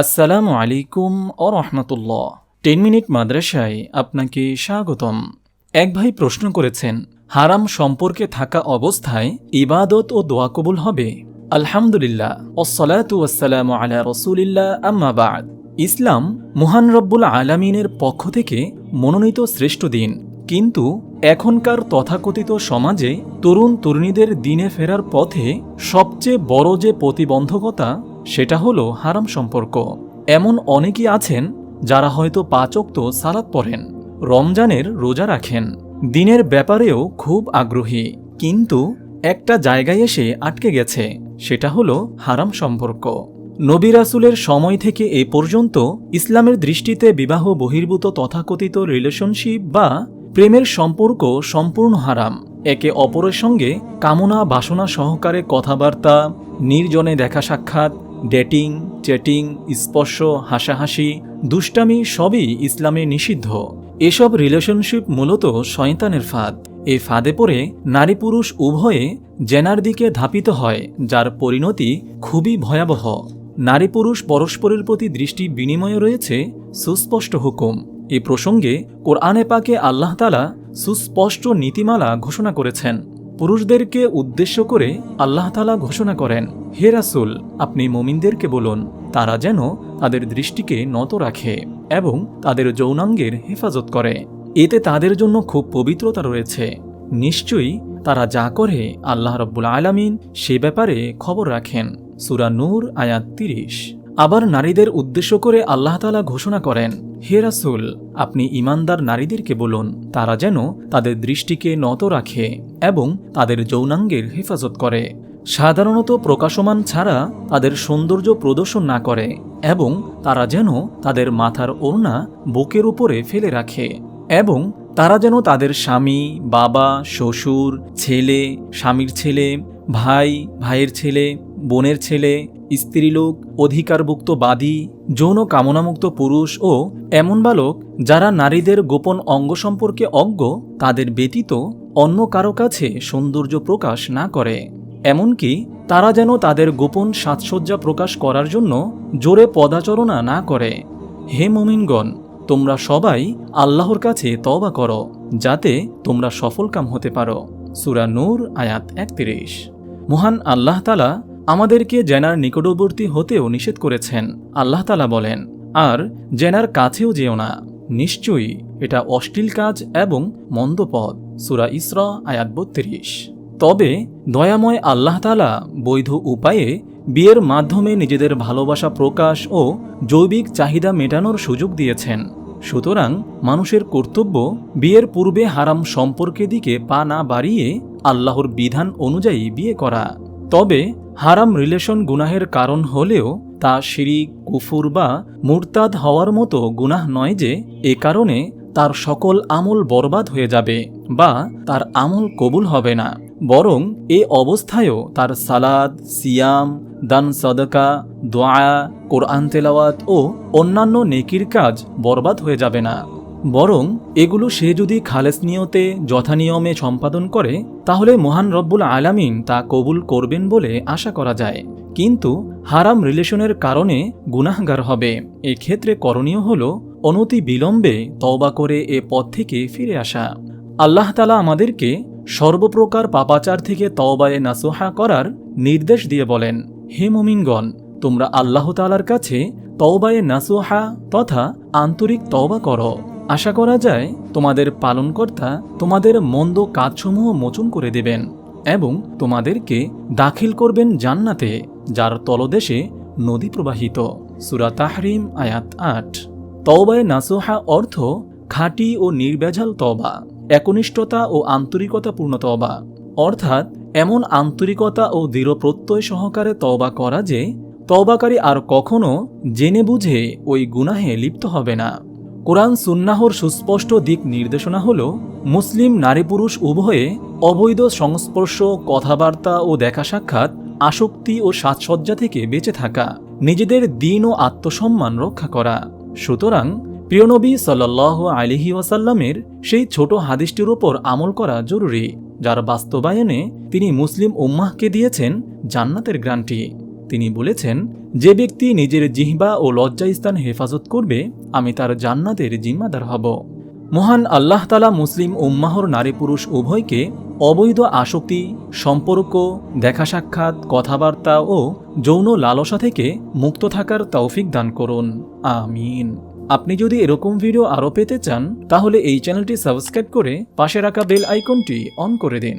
আসসালামু আলাইকুম ও রহমতুল্লাহ। Ten minute মাদ্রাসায় আপনাকে স্বাগতম। এক ভাই প্রশ্ন করেছেন, হারাম সম্পর্কে থাকা অবস্থায় ইবাদত ও দোয়া কবুল হবে? আলহামদুলিল্লাহ ওসলাতু ওয়াসসালামু আলা রসুলিল্লাহ, আম্মা বাদ। ইসলাম মুহান রব্বুল আলামিনের পক্ষ থেকে মনোনীত শ্রেষ্ঠ দিন। কিন্তু এখনকার তথাকথিত সমাজে তরুণ তরুণীদের দিনে ফেরার পথে সবচেয়ে বড় যে প্রতিবন্ধকতা সেটা হলো হারাম সম্পর্ক। এমন অনেকেই আছেন যারা হয়তো পাচক্ত সালাদ পড়েন, রমজানের রোজা রাখেন। দিনের ব্যাপারেও খুব আগ্রহী। কিন্তু একটা জায়গায় এসে আটকে গেছে, সেটা হলো হারাম সম্পর্ক। নবী রাসুলের সময় থেকে এ পর্যন্ত ইসলামের দৃষ্টিতে বিবাহ বহির্ভূত তথাকথিত রিলেশনশিপ বা প্রেমের সম্পর্ক সম্পূর্ণ হারাম। একে অপরের সঙ্গে কামনা বাসনা সহকারে কথাবার্তা, নির্জনে দেখা সাক্ষাৎ ডেটিং, চ্যাটিং, স্পর্শ, হাসাহাসি, দুষ্টামি সবই ইসলামে নিষিদ্ধ। এসব রিলেশনশিপ মূলত শয়তানের ফাঁদ। এ ফাঁদে পড়ে নারী পুরুষ উভয়ে জেনার দিকে ধাপিত হয়, যার পরিণতি খুবই ভয়াবহ। নারী পুরুষ পরস্পরের প্রতি দৃষ্টি বিনিময়ে রয়েছে সুস্পষ্ট হুকুম। এ প্রসঙ্গে কোরআনে পাকে আল্লাহ তালা সুস্পষ্ট নীতিমালা ঘোষণা করেছেন। পুরুষদেরকে উদ্দেশ্য করে আল্লাহ তালা ঘোষণা করেন, হে রাসুল, আপনি মোমিনদেরকে বলুন, তারা যেন তাদের দৃষ্টিকে নত রাখে এবং তাদের যৌনাঙ্গের হেফাজত করে। এতে তাদের জন্য খুব পবিত্রতা রয়েছে। নিশ্চয়ই তারা যা করে আল্লাহ রব্বুল আলামিন সে ব্যাপারে খবর রাখেন। সুরা নূর আয়াত তিরিশ। আবার নারীদের উদ্দেশ্য করে আল্লাহ তালা ঘোষণা করেন হে রাসুল, আপনি ইমানদার নারীদেরকে বলুন, তারা যেন তাদের দৃষ্টিকে নত রাখে এবং তাদের যৌনাঙ্গের হেফাজত করে। সাধারণত প্রকাশমান ছাড়া তাদের সৌন্দর্য প্রদর্শন না করে এবং তারা যেন তাদের মাথার ওড়না বুকের উপরে ফেলে রাখে এবং তারা যেন তাদের স্বামী, বাবা, শ্বশুর, ছেলে, স্বামীর ছেলে, ভাই, ভাইয়ের ছেলে বোনের ছেলে, স্ত্রীলোক, অধিকারভুক্ত বাদী, যৌন কামনামুক্ত পুরুষ ও এমন বালক যারা নারীদের গোপন অঙ্গ সম্পর্কে অজ্ঞ, তাদের ব্যতীত অন্য কারও কাছে সৌন্দর্য প্রকাশ না করে। এমনকি তারা যেন তাদের গোপন সাজসজ্জা প্রকাশ করার জন্য জোরে পদাচরণা না করে। হে মোমিনগণ, তোমরা সবাই আল্লাহর কাছে তবা করো, যাতে তোমরা সফলকাম হতে পারো। সুরা নূর, আয়াত একত্রিশ। মহান আল্লাহ তালা আমাদেরকে জেনার নিকটবর্তী হতেও নিষেধ করেছেন, আল্লাহ তালা বলেন। আর জেনার কাছেও যেও না। নিশ্চয়ই এটা অশ্লীল কাজ এবং মন্দ পথ। সুরা ইসরা, আয়াত বত্রিশ। তবে দয়াময় আল্লাহ তালা বৈধ উপায়ে বিয়ের মাধ্যমে নিজেদের ভালোবাসা প্রকাশ ও জৈবিক চাহিদা মেটানোর সুযোগ দিয়েছেন। সুতরাং মানুষের কর্তব্য বিয়ের পূর্বে হারাম সম্পর্কের দিকে পা না বাড়িয়ে আল্লাহর বিধান অনুযায়ী বিয়ে করা। তবে হারাম রিলেশন গুনাহের কারণ হলেও তা শিরিক, কুফুর বা মুরতাদ হওয়ার মতো গুনাহ নয় যে এ কারণে তার সকল আমল বরবাদ হয়ে যাবে বা তার আমল কবুল হবে না। বরং এ অবস্থায়ও তার সালাদ সিয়াম, দান সদকা, দোয়া, কোরআন তেলাওয়াত ও অন্যান্য নেকির কাজ বরবাদ হয়ে যাবে না। বরং এগুলো সে যদি খালেস নিয়তে যথানিয়মে সম্পাদন করে, তাহলে মহান রব্বুল আলামিন তা কবুল করবেন বলে আশা করা যায়। কিন্তু হারাম রিলেশনের কারণে গুনাহগার হবে। এক্ষেত্রে করণীয় হল অনতি বিলম্বে তওবা করে এ পথ থেকে ফিরে আসা। আল্লাহ তালা আমাদেরকে সর্বপ্রকার পাপাচার থেকে তওবায়ে নাসোহা করার নির্দেশ দিয়ে বলেন, হে মুমিনগণ, তোমরা আল্লাহ তালার কাছে তওবায়ে নাসোহা তথা আন্তরিক তওবা করো। আশা করা যায় তোমাদের পালনকর্তা তোমাদের মন্দ কাজসমূহ মোচন করে দেবেন এবং তোমাদেরকে দাখিল করবেন জান্নাতে, যার তলদেশে নদী প্রবাহিত। সুরা তাহরিম, আয়াত আট। তওবায় নাসোহা অর্থ খাঁটি ও নির্বেজাল তবা একনিষ্ঠতা ও আন্তরিকতাপূর্ণ তবা অর্থাৎ এমন আন্তরিকতা ও দৃঢ় প্রত্যয় সহকারে তবা করা যে তবাকারী আর কখনো জেনে বুঝে ওই গুনাহে লিপ্ত হবে না। কোরআন সুন্নাহর সুস্পষ্ট দিক নির্দেশনা হল, মুসলিম নারী পুরুষ উভয়ে অবৈধ সংস্পর্শ, কথাবার্তা ও দেখা সাক্ষাৎ, আসক্তি ও সাজসজ্জা থেকে বেঁচে থাকা, নিজেদের দিন ও আত্মসম্মান রক্ষা করা। সুতরাং প্রিয়নবী সাল্লাহ আলিহি ওয়াসাল্লামের সেই ছোট হাদিসটির ওপর আমল করা জরুরি, যার বাস্তবায়নে তিনি মুসলিম উম্মাহকে দিয়েছেন জান্নাতের গ্রান্টি। তিনি বলেছেন, যে ব্যক্তি নিজের জিহ্বা ও লজ্জাস্থান হেফাজত করবে, আমি তার জান্নাতের জিম্মাদার হব। মহান আল্লাহ তালা মুসলিম উম্মাহর নারী পুরুষ উভয়কে অবৈধ আসক্তি, সম্পর্ক, দেখা সাক্ষাৎ, কথাবার্তা ও যৌন লালসা থেকে মুক্ত থাকার তৌফিক দান করুন। আমিন। আপনি যদি এরকম ভিডিও আরও পেতে চান, তাহলে এই চ্যানেলটি সাবস্ক্রাইব করে পাশে রাখা বেল আইকনটি অন করে দিন।